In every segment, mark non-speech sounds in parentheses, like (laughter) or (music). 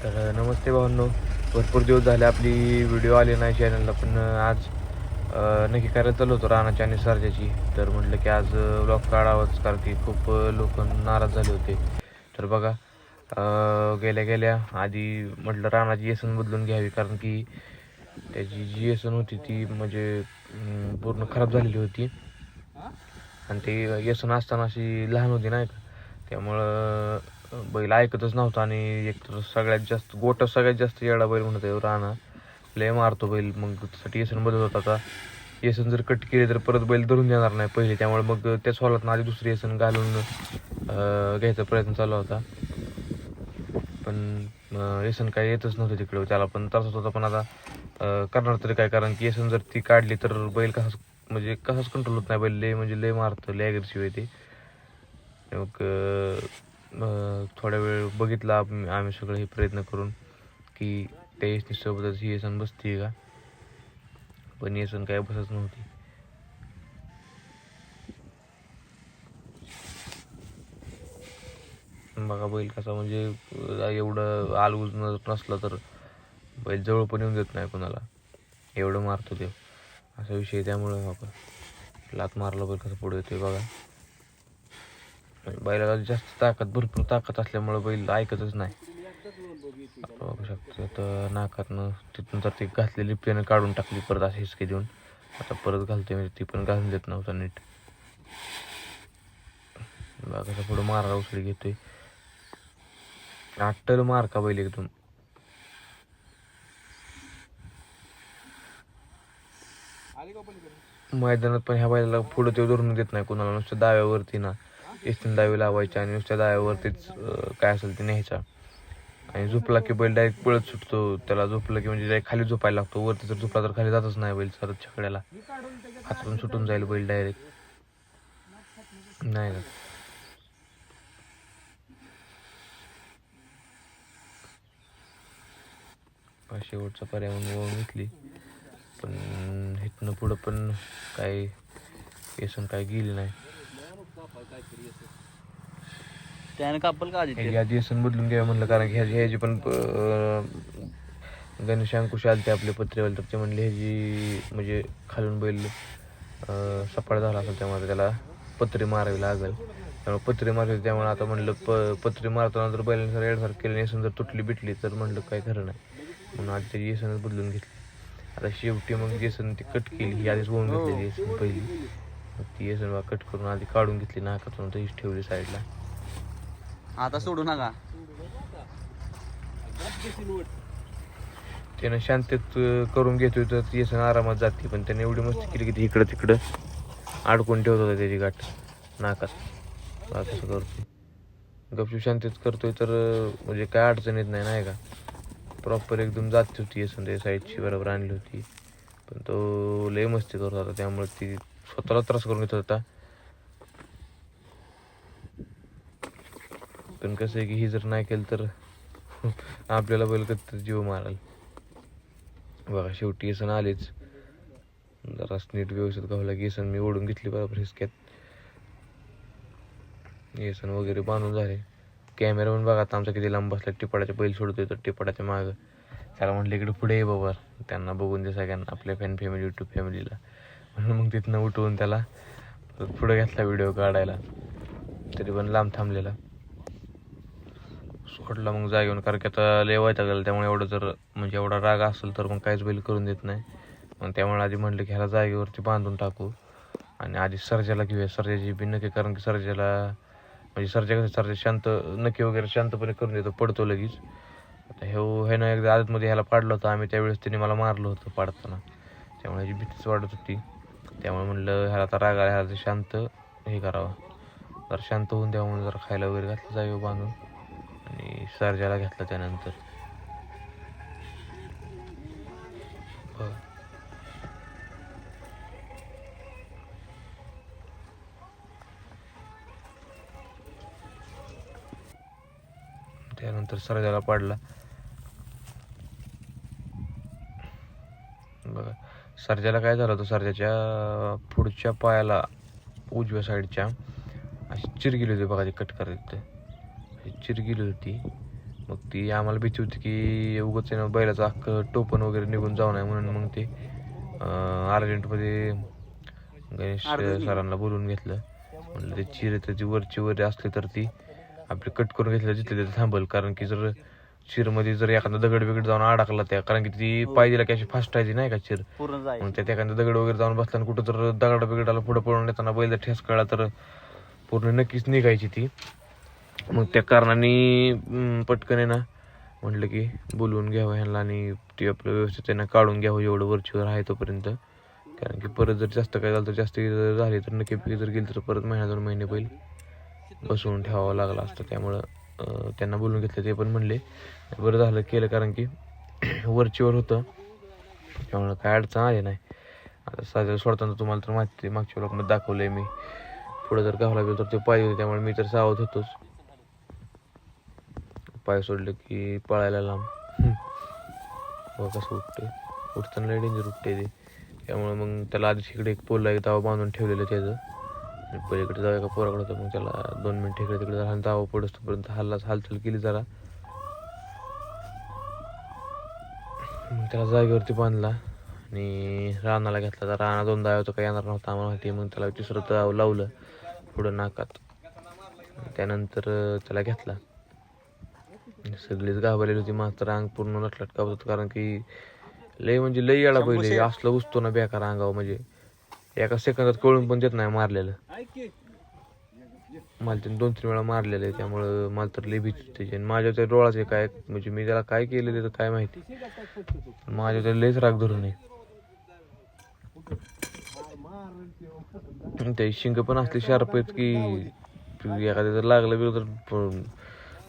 तर नमस्ते भावांनो. भरपूर दिवस झाले आपली व्हिडिओ आली नाही चॅनलला पण आज नक्की करायला चालू होतो रानाची आणि सरजाची. तर म्हटलं की आज ब्लॉग काढावंच कारण की खूप लोक नाराज झाले होते. तर बघा गेल्या गेल्या आधी म्हटलं रानाची येसन बदलून घ्यावी कारण की त्याची जी येसन होती ती म्हणजे पूर्ण खराब झालेली होती. आणि ते येसन असताना अशी लहान होती नाही का? त्यामुळं बैल ऐकतच नव्हता आणि एकतर सगळ्यात जास्त गोट सगळ्यात जास्त येडा बैल म्हणत आहे राणा. लय मारतो बैल मग त्यासाठी येसन बदलत होता आता. येसन जर कट केले तर परत बैल धरून देणार नाही पहिले त्यामुळे मग त्या सोलात आधी दुसरी येसन घालून घ्यायचा प्रयत्न चालू होता. पण येसन काय येतच नव्हतं तिकडे त्याला पण त्रास होता पण आता करणार तरी काय? कारण की येसन जर ती काढली तर बैल कसाच म्हणजे कसाच कंट्रोल होत नाही बैल लय म्हणजे लय मारतं लय अग्रेसिव्ह आहे ते. मग थोडा वेळ बघितला आम्ही सगळे हे प्रयत्न करून की त्या सोबतच ही येसन बसते का? पण येसन काय बसत नव्हती. बघा बैल कसा म्हणजे एवढं आल उजन नसलं तर बैल जवळ पण येऊन देत नाही कोणाला. एवढं मारतो ते. असा विषय त्यामुळे आपण लात मारला बैल कसं पुढे येतोय बघा. बैलाला जास्त ताकद भरपूर ताकद असल्यामुळं बैल ऐकतच नाही. बघू शकतो तर नाकातनं तिथून तर ती घातलेली पेन काढून टाकली परत अशी हिसके देऊन. आता परत घालते म्हणजे ती पण घालून देत नव्हता नीट. बघा कसं पुढं मारा उसळी घेतोय. अट्टल मार का बैल एकदम. मैदानात पण ह्या बैलाला पुढं ते धरून देत नाही कोणाला नुसतं दाव्यावरती ना. एसटीन दावे लावायच्या आणि नुसत्या दाव्यावरतीच काय असेल ते न्यायचा. आणि झोपला की बैल डायरेक्ट पळत सुटतो. त्याला झोपलं की म्हणजे डायरेक्ट खाली झोपायला लागतो. वरती जर झोपला तर खाली जातच नाही बैल सरत छकड्याला. हातून सुटून जाईल बैल डायरेक्ट नाही ना शेवटचा पर्याय म्हणून घेतली. पण इथनं पुढं पण काही येसन काय गेली नाही. त्याने कापल का येसन बदलून घ्यावं म्हणलं कारण की ह्याची ह्याची पण अं, गणेश अंकुश आलते आपले पत्रेवाले तर ते म्हणले ह्याची म्हणजे खालून बैल अं, सपाट झाला असेल त्यामुळे त्याला पत्रे मारावी लागेल. त्यामुळे पत्रे मारावी त्यामुळे आता म्हणलं प पत्रे मारताना जर बैलांनी जर येडसार केली येसन जर तुटली बिटली तर म्हणलं काय खरं नाही. म्हणून आधी त्याची येसनच बदलून घेतली. आता शेवटी मग येसन ती कट केली ही आधीच होऊन घेतलेली येसन पहिली. ती येसन बा कट करून आधी काढून घेतली नाकातून तशीच ठेवली साईडला आता सोडू नका. त्यानं शांततेत अं, करून घेतोय तर ती येसन आरामात जाते पण त्याने एवढी मस्ती केली की ती इकडं तिकडं अडकून ठेवत होता त्याची गाठ नाकात. बा कसं करतोय? गपचूप शांततेत करतोय तर म्हणजे काय अडचण येत नाही नाही का? प्रॉपर एकदम जात होती येसन त्या साईडची बरोबर आणली होती. पण तो लय मस्ती करत होता त्यामुळे ती स्वतःला त्रास करून घेत होता. पण कसं आहे की ही जर नाही केलं तर (laughs) आपल्याला बैल कधी जीव माराल. बघा शेवटी येसन आलेच. जरा नीट व्यवस्थित गावला की येसन मी ओढून घेतली बरोबर हिसक्यात. येसन वगैरे बांधून झाले. कॅमेरा पण बघा आता आमचा किती लांब बसला. टिपाडाच्या बैल सोडतोय तर टिपाडाच्या मागं. त्याला म्हटलं इकडे पुढे ये बाबा. त्यांना बघून दे सगळ्यांना. आपल्या फॅन फॅमिली टू फॅमिलीला म्हणून मग तिथनं उठवून त्याला पुढं घेतला व्हिडिओ काढायला. तरी पण लांब थांबलेला. सोडला मग जागेऊन कारण की आता लय व्हायचा गेला त्यामुळे एवढं जर म्हणजे एवढा राग असेल तर मग काहीच बैल करून देत नाही. मग त्यामुळे आधी म्हटलं की ह्याला जागेवरती बांधून टाकू. आणि आधी सर्जाला घेऊया. सर्जाची बी नक्की कारण की सर्जाला म्हणजे सर्जा कसं सर्जा शांत नक्की वगैरे शांतपणे करून देतो पडतो लगेच. आता हे ह्यानं एकदा आदतमध्ये ह्याला पाडलं होतं आम्ही त्यावेळेस त्याने मला मारलं होतं पाडताना. त्यामुळे ह्याची भीतीच वाढत होती. त्यामुळे म्हणलं ह्याला आता राग आला ह्याला शांत हे करावं. तर शांत होऊन द्यावं म्हणून जरा खायला वगैरे घातलं जागेवर बांधून आणि सर्जाला घातलं त्यानंतर. त्यानंतर सर्जाला पाडला बघा सर्जाला काय झालं होतं? सर्जाच्या पुढच्या पायाला उजव्या साईडच्या अशी चिर गेली होती बघा ती कट करत अशी चिर गेली होती. मग ती आम्हाला भीती होती की उगाच आहे ना बैलाचं अख्खं टोपण वगैरे निघून जाऊ नये म्हणून मग ते अर्जंटमध्ये गणेश सरांना बोलवून घेतलं. म्हणलं ते चिरे तर ती वरची वर असली तर ती आपली कट करून घेतलं जिथले तिथे थांबल. कारण की जर चिरमध्ये जर एखादा दगड बिगड जाऊन अडकला त्या कारण की ती पाहिजे की अशी फास्ट आहे नाही का चिर? पूर्ण मग त्यात एखादा दगड वगैरे जाऊन बसताना कुठं तर दगड बिगडाला पुढं पळून येताना बैल जर ठेस कळला तर पूर्ण नक्कीच निघायची ती. मग त्या कारणाने अं, पटकन आहे ना म्हटलं की बोलवून घ्यावं ह्यांना आणि ती आपलं व्यवस्थित त्यांना काढून घ्यावं एवढं वरचीवर आहे तोपर्यंत. कारण की परत जर जास्त काय झालं तर जास्त जर झाली तर नक्की पिकी जर गेली तर परत महिना दोन महिने बैल बसवून ठेवावं लागला असतं. त्यामुळं त्यांना बोलून घेतलं ते पण म्हणले. बरं झालं केलं कारण की (clears throat) वरचीवर होतं. त्यामुळं काय अडचण आली नाही. आता साजरा सोडताना तुम्हाला तर माहिती मागच्या ब्लॉकमध्ये दाखवलं आहे मी. पुढं जर गावला गेलो तर ते पाय होते त्यामुळे मी तर सावध होतोच. पाय सोडलं की पळायला लांब. (laughs) बघा कसं उठते उठताना लय डेंजर उठते ते. त्यामुळे मग त्याला आधीच इकडे एक पोलला एक दावा बांधून ठेवलेलं त्याचं. आणि पलीकडे जाऊ एका पोराकडे? होतं मग त्याला दोन मिनिट इकडे तिकडे झाला दावा पडस तोपर्यंत हल्ला हालचाल केली जरा. मग त्याला जागेवरती बांधला आणि रानाला घेतला. तर राणा दोन दाव तर काही येणार नव्हता आम्हाला माहिती. मग त्याला तिसरं दाव लावलं पुढं नाकात. त्यानंतर त्याला घेतला. सगळीच घाबरलेली होती. मात्र अंग पूर्ण नटलट का होतं. कारण की लय म्हणजे लय येडा शंभू पहिले. असलं उसतो ना बेकार अंगावर म्हणजे. एका सेकंदात कळून पण देत नाही मारलेलं. मला त्याने दोन तीन वेळा मारलेलं आहे त्यामुळं मला तर भीती होती त्याची आणि माझ्या त्या डोळाचे काय म्हणजे मी त्याला काय केलेलं तर काय माहिती. माझ्या त्या लयच राग धरून आहे. ते शिंग पण असले शार्प आहेत की एखाद्या जर लागलं बिलं तर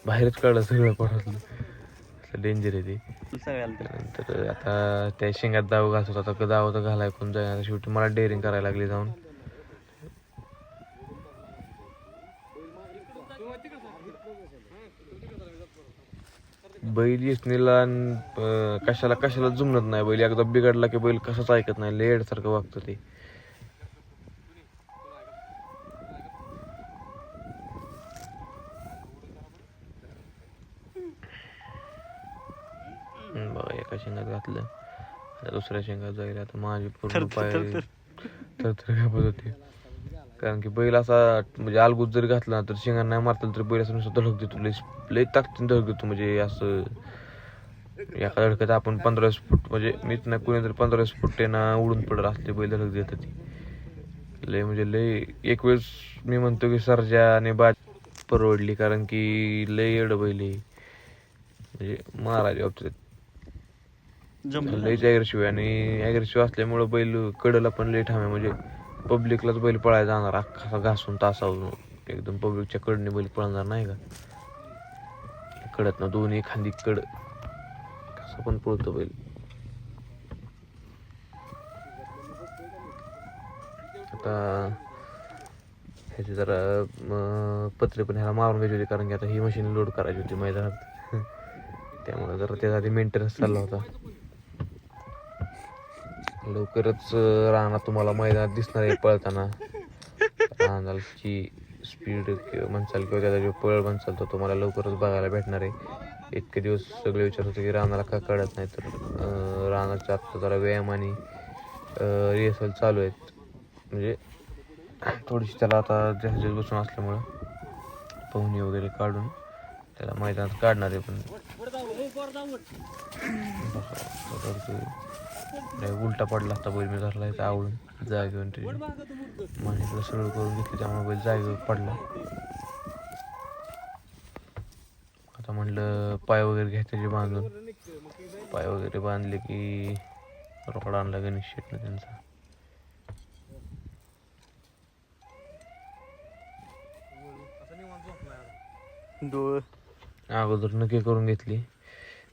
बाहेरच काढलं सगळं पडलं डेंजर आहे ते. त्यानंतर आता त्या शेंगात दाव घालत होता आता दाव तर घालाय कोण जाय आता शेवटी मला डेअरिंग करायला लागली जाऊन. बैल येसनीला कशाला कशाला जुमनत नाही बैल. एकदा बिघडला की बैल कसाच ऐकत नाही. लेड सारखं वागतं ते हम्म, बघा एका शेंगात घातलं आता दुसऱ्या शेंगात जाईल आता माझी पूर्ण पाय तर तर कापत होते. कारण की बैल असा म्हणजे अलगूत जरी घातला ना तर शेंगा नाही मारता तर बैल असं नुसतं धडक देतो. लय लय ताकदीने धडक देतो. म्हणजे असं एका धडकत आपण पंधरा फूट म्हणजे मीच नाही कुणी तरी पंधरा फूट ना उडून पडत असले बैल धडक देत ती. लय म्हणजे लय एक वेळेस मी म्हणतो की सरजा आणि बाज परवडली कारण की लय एवढं बैल. म्हणजे महाराज बाबतीत ॲग्रेसिव्ह आहे आणि ॲग्रेसिव्ह असल्यामुळं बैल कडला पण ठाम आहे. म्हणजे पब्लिकलाच बैल पळायला जाणार अख्खा घासून तासावरून एकदम पब्लिकच्या कडने बैल पळणार नाही का? कडत ना दोन्ही खांदी कड. कसं पण पळतो बैल. आता ह्याची जरा पत्रे पण ह्याला मारून घ्यायची होती कारण की आता ही मशीन लोड करायची होती मैदानात. (laughs) त्यामुळे जरा त्याचा आधी मेंटेनन्स चालला होता. लवकरच अं, रानात तुम्हाला मैदानात दिसणार आहे पळताना. रानाची स्पीड किंवा म्हणसाल किंवा त्याचा जो पळ म्हणसाल तो तुम्हाला लवकरच बघायला भेटणार आहे. इतके दिवस सगळे विचार होते की रानाला का कळत नाही तर अं, रानाचा आत्ता जरा व्यायाम आणि रिहर्सल चालू आहेत. म्हणजे थोडीशी त्याला आता जास्त बसून असल्यामुळं पोहणी वगैरे काढून त्याला मैदानात काढणार आहे पण. ते लय उलटा पडला असता बैल मी धरला इथं आवडून जागेवर त्याची माणिकडं सरळ करून घेतली त्यामुळे बैल जागेवर पडला. आता म्हणलं पाय वगैरे घ्या त्याचे बांधून. पाय वगैरे बांधले की रोकड आणला गणेश शेटनं त्यांचा. डोळ. अगोदर नक्की करून घेतली.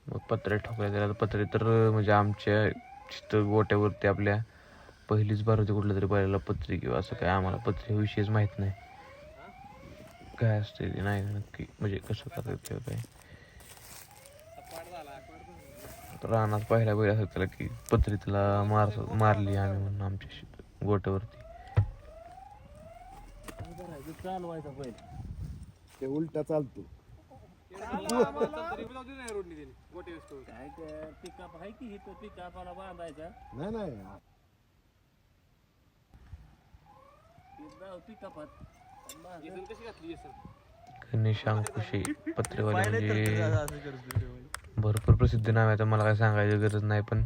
मग पत्रे ठोकायला त्याला पत्रे तर म्हणजे आमच्या तिथं गोट्यावरती आपल्या पहिलीच बार होती कुठल्या तरी बैलाला पत्री किंवा असं काय आम्हाला पत्रेविषयीच माहीत नाही. काय असते ते नाही नक्की. म्हणजे कसं करायचं किंवा काय? रानात पहिला बैल असं त्याला की पत्री त्याला मार मारली आम्ही म्हणून आमच्या गोट्यावरती. ते उलटा चालतो. काय ते पिकअप आहे की इथं पिकअपाला बांधायचा? नाही नाही. पिकअपात गणेश अंकुशे पत्रेवाले पाहिलं तर म्हणजे. भरपूर प्रसिद्ध नाव आहे आता मला काय सांगायची गरज नाही पण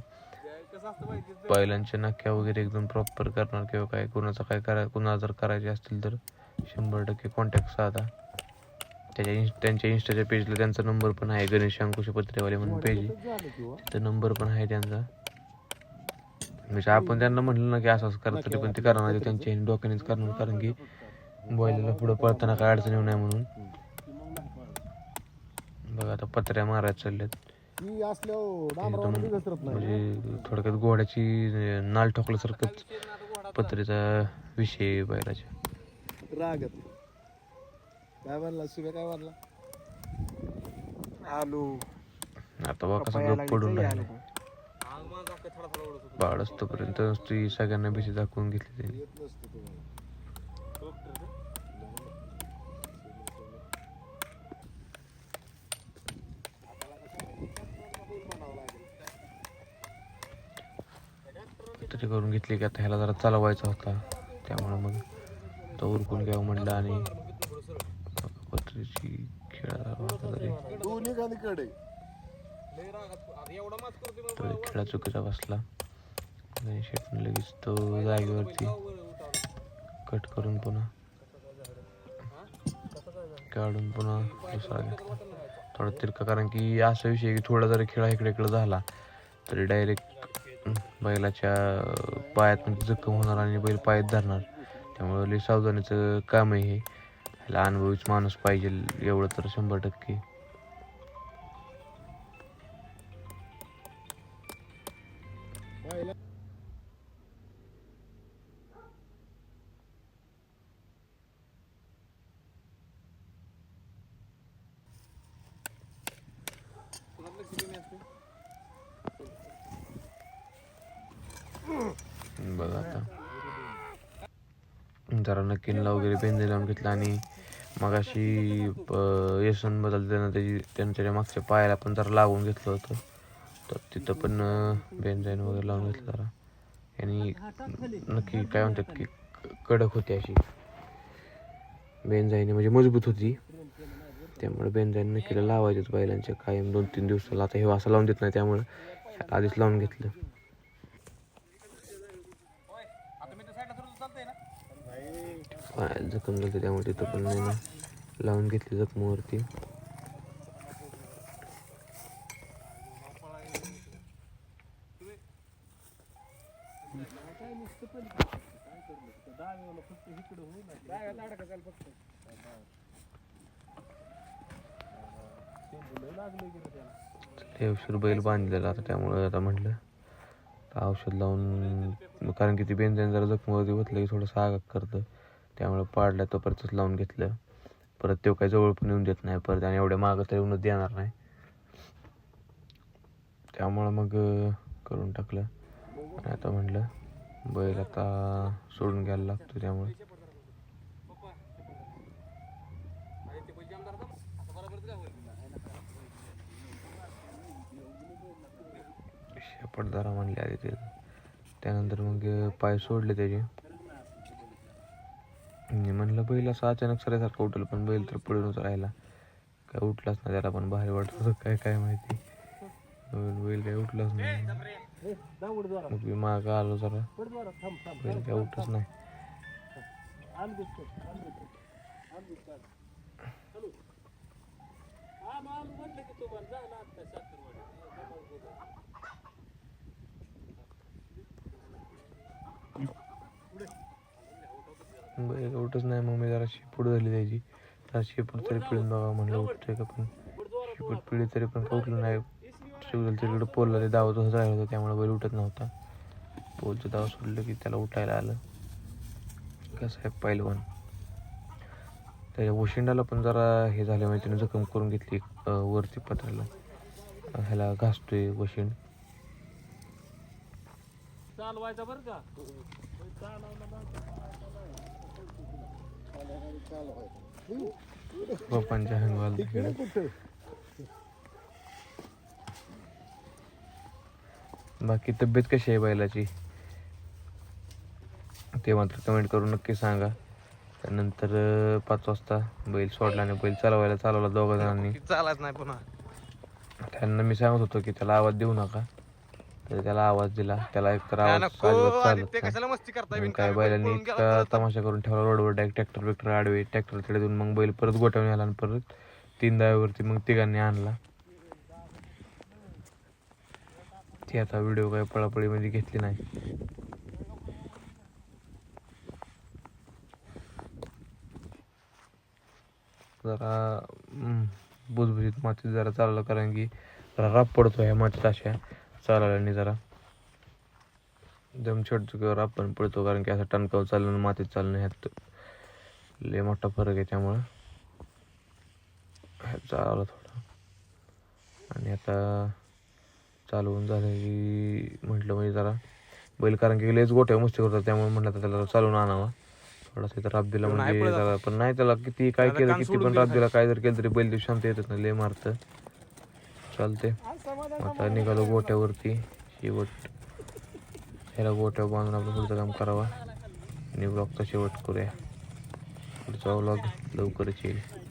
बैलांच्या नक्या वगैरे एकदम प्रॉपर करणार किंवा काय कोणाचं काय करा कोणाला जर करायचे असतील तर शंभर टक्के कॉन्टॅक्ट साधा. त्याच्या इन्स त्यांच्या इन्स्टाच्या पेजला त्यांचा नंबर पण आहे गणेश अंकुश पत्रेवाले म्हणून पेज झालं किंवा तिथं नंबर पण आहे त्यांचा. म्हणजे आपण त्यांना म्हटलं ना की असं असं करा तरी पण ते करणार त्यांच्या डोक्यानेच करणार कारण की बैलाला पुढं पळताना काय अडचण येऊ नये म्हणून. बघा आता पत्र्या मारायला चालल्यात. म्हणजे थोडक्यात घोड्याची नाल ठोकल्यासारखंच पत्रेचा विषय आहे बैलाच्या. रागत काय म्हणला? शिव्या काय म्हणला? आलू. आता बघा कसं गप पडून राहिलं. बाळ असतोपर्यंत ती सगळ्यांना भीती दाखवून घेतली नसतं तुम्हाला तरी करून घेतली की आता ह्याला जरा चालवायचा होता. त्यामुळे मग तो उरकून घ्यावं म्हटलं आणि पत्रीची खेळा दोन्ही खेळा चुकीचा बसला. पण लगेच तो जागेवरती कट करून पुन्हा काढून पुन्हा दुसरा घेतला थोडा तिरका कारण की असा विषय की थोडा जरी खेळा इकडे इकडे झाला तरी डायरेक्ट बैलाच्या पायात म्हणजे जखम होणार आणि बैल पायात धरणार. त्यामुळे सावधानीचं काम आहे हे. ह्याला अनुभवीच माणूस पाहिजे एवढं तर शंभर टक्के. बघा आता. जरा नक्कीला वगैरे पेन लावून घेतला आणि मग अशी यशांबद्दल त्यांना त्याची त्यांच्या मागच्या पायाला पण जरा लावून घेतलं होतं. तर तिथं पण बेंजाईन वगैरे लावून घेतलं जरा. आणि नक्की काय म्हणतात की कडक होती अशी. बेंजाईने म्हणजे मजबूत होती. त्यामुळे बेंजाईन नक्कीला लावायचेच बैलांच्या कायम दोन तीन दिवसाला. आता हे असं लावून देत नाही त्यामुळे आधीच लावून घेतलं. पायात जखम झाली त्यामुळे तिथं पण नाही ना. लावून घेतली जखमावरती. हे बैल बांधलेला आता त्यामुळे आता म्हटलं. औषध लावून कारण की ती बेंजाईन जरा जखमीवरती बसलं की थोडंसं आगाग करतं. त्यामुळे पाडल्या तो परतच लावून घेतलं. परत तो काही जवळ पण येऊन देत नाही परत आणि एवढ्या मागं तर येऊनच देणार नाही. त्यामुळं मग करून टाकलं. आणि आता म्हटलं बैल आता सोडून घ्यायला लागतो त्यामुळे. पडदारा म्हणले आधी ते. त्यानंतर मग पाय सोडले त्याचे. मी म्हणलं बैल असं अचानक सरायसारखं उठलं पण बैल तर पडूनच राहिला. काय उठलाच नाही त्याला पण भारी वाटत होतं काय काय माहिती. बैल बैल काय उठलाच नाही. मग मी माग आलो जरा. बैल काय उठच नाही. बैल काय उठच नाही मग मी जरा शेपूट झाली त्याची. जरा शेपूट तरी पिळून बघा म्हणलं उठतोय का पण. शिपूट पिळी तरी पण काय उठलं नाही. शिवजल तिकडे पोलला ते दावा तसंच राहिला होता त्यामुळे बैल उठत नव्हता. पोलचं दाव सोडलं की त्याला उठायला आलं. कसं आहे पहिलवान त्याच्या वशिंडाला पण जरा हे झालं म्हणजे त्याने जखम करून घेतली वरती पत्राला. ह्याला घासतोय वशिंड. चालवायचा बरं का? पप्पांच्या हंगवाल बाकी तब्येत कशी आहे बैलाची? ते मात्र कमेंट करून नक्की सांगा. त्यानंतर पाच वाजता बैल सोडला आणि बैल चालवायला चालवला दोघ जणांनी. चालत नाही पुन्हा. त्यांना मी सांगत होतो की त्याला आवाज देऊ नका. तर त्याला आवाज दिला. त्याला एक तर आवाज चालत नाही काय बैलांनी तमाशा करून ठेवला रोडवर. डायरेक्ट ट्रॅक्टर बिक्टर आडवे. ट्रॅक्टर तिकडे देऊन मग बैल परत गोठवून आला आणि परत तीन दाव्यावरती मग तिघांनी आणला. ती आता व्हिडिओ काय पळापळीमध्ये घेतली नाही. जरा बुजबुजीत मातीत जरा चाललं कारण की जरा राप पडतो ह्या मातीत अशा. चालायला जरा दम छोटचुकीवर आपण पडतो कारण की असं टणकाव चालणं आणि मातीत चालणं ह्यात लय मोठा फरक आहे त्यामुळं. ह्यात चालवलं थोडं. आणि आता चालवून झालं की म्हटलं म्हणजे जरा बैल कारण की लयच गोट्या मस्ती करतात त्यामुळे म्हटलं आता त्याला चालवून आणावा. थोडासा इथं राब दिला म्हणजे पण नाही त्याला किती काय केलं किती पण दिलं राब दिला काय जर केलं तरी बैल दिवशी शांत येतच नाही लय मारतं. चालते आता निघालो गोट्यावरती. शेवट ह्याला गोट्या बांधून आपण पुढचं काम करावा. आणि ब्लॉगचा शेवट करूया. पुढचा ब्लॉग लवकरच येईल.